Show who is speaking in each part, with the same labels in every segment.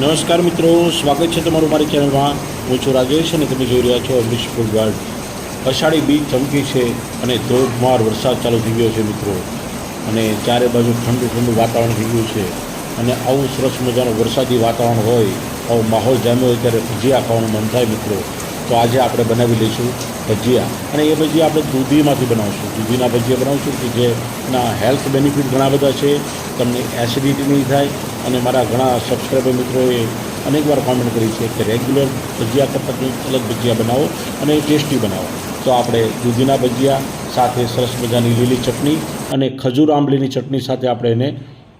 Speaker 1: નમસ્કાર મિત્રો, સ્વાગત છે તમારું મારી ચેનલમાં. હું છું રાજેશ અને તમે જોઈ રહ્યા છો અમરીશ ફૂડ વર્લ્ડ અષાઢી બીજ ચમકી છે અને ધોધમાર વરસાદ ચાલુ થઈ ગયો છે મિત્રો. અને ચારે બાજુ ઠંડુ ઠંડુ વાતાવરણ થઈ ગયું છે. અને આવું સરસ મજાનું વરસાદી વાતાવરણ હોય, આવો માહોલ જામ્યો હોય ત્યારે ભજીયા ખાવાનું મન થાય મિત્રો. તો આજે આપણે બનાવી લઈશું ભજીયા. અને એ ભજીયા આપણે દૂધીમાંથી બનાવશું. દૂધીના ભજીયા બનાવશું કે જેના હેલ્થ બેનિફિટ ઘણા બધા છે. તમને એસિડિટી નહીં થાય. અને મારા ઘણા સબસ્ક્રાઈબર મિત્રોએ અનેકવાર કોમેન્ટ કરી છે કે રેગ્યુલર ભજીયા કરતાં કંઈક અલગ ભજીયા બનાવો અને ટેસ્ટી બનાવો. તો આપણે દૂધીના ભજીયા, સાથે સરસ મજાની લીલી ચટણી અને ખજૂર આંબલીની ચટણી સાથે આપણે એને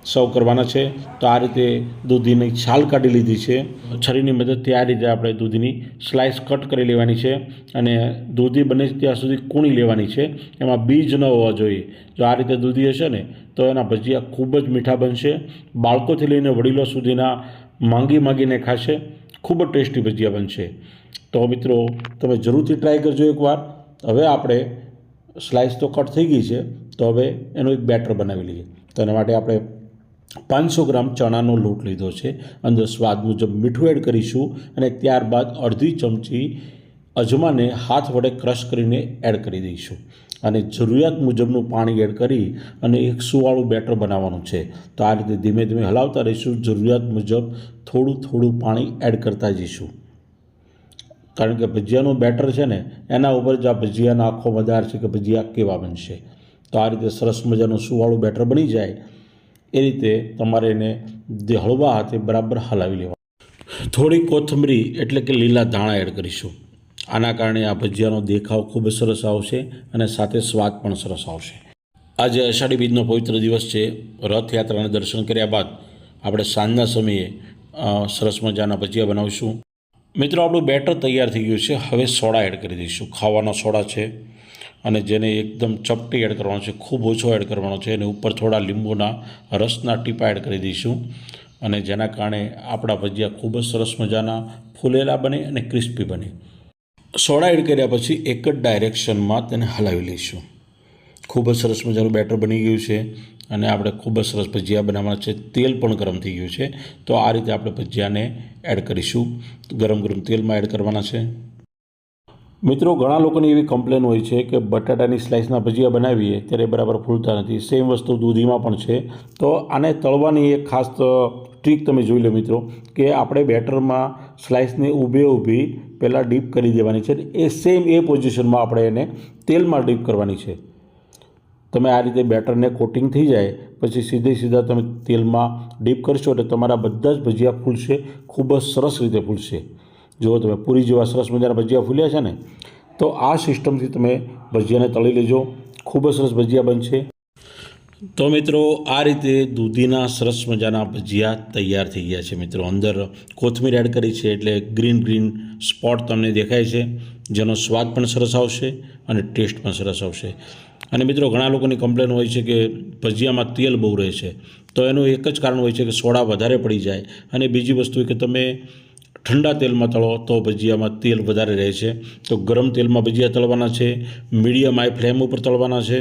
Speaker 1: સર્વ કરવાના છે. તો આ રીતે દૂધીની છાલ કાઢી લીધી છે. છરીની મદદથી આ રીતે આપણે દૂધીની સ્લાઇસ કટ કરી લેવાની છે અને દૂધી બને ત્યાં સુધી કૂણી લેવાની છે. એમાં બીજ ન હોવા જોઈએ. જો આ રીતે દૂધી હશે ને, તો એના ભજીયા ખૂબ જ મીઠા બનશે. બાળકોથી લઈને વડીલો સુધીના માંગી માંગીને ખાશે. ખૂબ જ ટેસ્ટી ભજીયા બનશે. તો મિત્રો, તમે જરૂરથી ટ્રાય કરજો એકવાર. હવે આપણે સ્લાઇસ તો કટ થઈ ગઈ છે. તો હવે એનું એક બેટર બનાવી લઈએ. તો એના માટે આપણે પાંચસો ગ્રામ ચણાનો લોટ લીધો છે. અંદર સ્વાદ મુજબ મીઠું એડ કરીશું અને ત્યારબાદ અડધી ચમચી અજમાને હાથ વડે ક્રશ કરીને એડ કરી દઈશું. અને જરૂરિયાત મુજબનું પાણી એડ કરી અને એક સુવાળું બેટર બનાવવાનું છે. તો આ રીતે ધીમે ધીમે હલાવતા રહીશું. જરૂરિયાત મુજબ થોડું થોડું પાણી એડ કરતા જઈશું. કારણ કે ભજીયાનું બેટર છે ને, એના ઉપર જ આ ભજીયાનો આખો મદાર છે કે ભજીયા કેવા બનશે. તો આ રીતે સરસ મજાનું સુવાળું બેટર બની જાય એ રીતે તમારે એને હળવા હાથે બરાબર હલાવી લેવા થોડી કોથમરી એટલે કે લીલા ધાણા એડ કરીશું. આના કારણે આ ભજીયાનો દેખાવ ખૂબ સરસ આવશે અને સાથે સ્વાદ પણ સરસ આવશે. આજે અષાઢી બીજનો પવિત્ર દિવસ છે. રથયાત્રાના દર્શન કર્યા બાદ આપણે સાંજના સમયે સરસ મજાના ભજીયા બનાવીશું. મિત્રો, આપણું બેટર તૈયાર થઈ ગયું છે. હવે સોડા એડ કરી દઈશું. ખાવાનો સોડા છે. અને જેને એકદમ ચપટી એડ કરવાનો છે, ખૂબ ઓછો એડ કરવાનો છે અને ઉપર થોડા લીંબુના રસના ટીપા એડ કરી દઈશું. અને જેના કારણે આપણા ભજીયા ખૂબ જ સરસ મજાના ફૂલેલા બને અને ક્રિસ્પી બને. સોડા એડ કર્યા પછી એક જ ડાયરેક્શનમાં તેને હલાવી લઈશું. ખૂબ જ સરસ મજાનું બેટર બની ગયું છે અને આપણે ખૂબ જ સરસ ભજીયા બનાવવાના છે. તેલ પણ ગરમ થઈ ગયું છે. તો આ રીતે આપણે ભજીયાને એડ કરીશું. ગરમ ગરમ તેલમાં એડ કરવાના છે. મિત્રો, ઘણા લોકોની એવી કમ્પ્લેન હોય છે કે બટાટાની સ્લાઇસના ભજીયા બનાવીએ ત્યારે બરાબર ફૂલતા નથી. સેમ વસ્તુ દૂધીમાં પણ છે. તો આને તળવાની એક ખાસ ટ્રીક તમે જોઈ લો મિત્રો, કે આપણે બેટરમાં સ્લાઇસને ઊભે ઊભી પહેલાં ડીપ કરી દેવાની છે એ સેમ એ પોઝિશનમાં આપણે એને તેલમાં ડીપ કરવાની છે. તમે આ રીતે બેટરને કોટિંગ થઈ જાય, પછી સીધે સીધા તમે તેલમાં ડીપ કરશો એટલે તમારા બધા જ ભજીયા ફૂલશે, ખૂબ જ સરસ રીતે ફૂલશે. જુઓ તમે પૂરી જેવા સરસ મજાના ભજીયા ફૂલ્યા છે ને, તો આ સિસ્ટમથી તમે ભજીયાને તળી લેજો. ખૂબ જ સરસ ભજીયા બનશે. તો મિત્રો, આ રીતે દૂધીના સરસ મજાના ભજીયા તૈયાર થઈ ગયા છે મિત્રો. અંદર કોથમીર એડ કરી છે એટલે ગ્રીન ગ્રીન સ્પોટ તમને દેખાય છે, જેનો સ્વાદ પણ સરસ આવશે અને ટેસ્ટ પણ સરસ આવશે. અને મિત્રો, ઘણા લોકોની કમ્પ્લેન હોય છે કે ભજીયામાં તેલ બહુ રહે છે. તો એનું એક જ કારણ હોય છે કે સોડા વધારે પડી જાય. અને બીજી વસ્તુ કે તમે ઠંડા તેલમાં તળો તો ભજીયામાં તેલ વધારે રહે છે. તો ગરમ તેલમાં ભજીયા તળવાના છે, મીડિયમ હાઈ ફ્લેમ ઉપર તળવાના છે.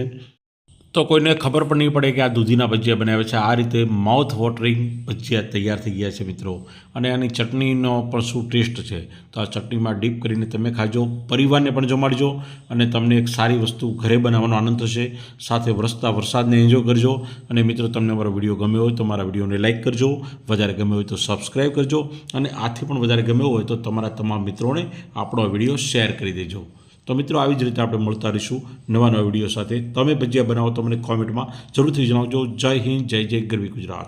Speaker 1: તો કોઈને ખબર પણ નહીં પડે કે આ દૂધીના ભજીયા બનાવે છે. આ રીતે માઉથ વોટરિંગ ભજીયા તૈયાર થઈ ગયા છે મિત્રો. અને આની ચટણીનો પણ શું ટેસ્ટ છે? તો આ ચટણીમાં ડીપ કરીને તમે ખાજો. પરિવારને પણ જમાડજો અને તમને એક સારી વસ્તુ ઘરે બનાવવાનો આનંદ થશે. સાથે વરસતા વરસાદને એન્જોય કરજો. અને મિત્રો, તમને મારો વીડિયો ગમ્યો હોય તો મારા વિડીયોને લાઇક કરજો. વધારે ગમ્યો હોય તો સબસ્ક્રાઈબ કરજો. અને આથી પણ વધારે ગમ્યો હોય તો તમારા તમામ મિત્રોને આપણો વીડિયો શેર કરી દેજો. તો મિત્રો આવી જ રીતે આપણે મળતા રહીશું નવા નવા વીડિયો સાથે. તમે ભજીયા બનાવો તો મને કોમેન્ટમાં જરૂરથી જણાવજો. જય હિન્દ, જય જય ગરવી ગુજરાત.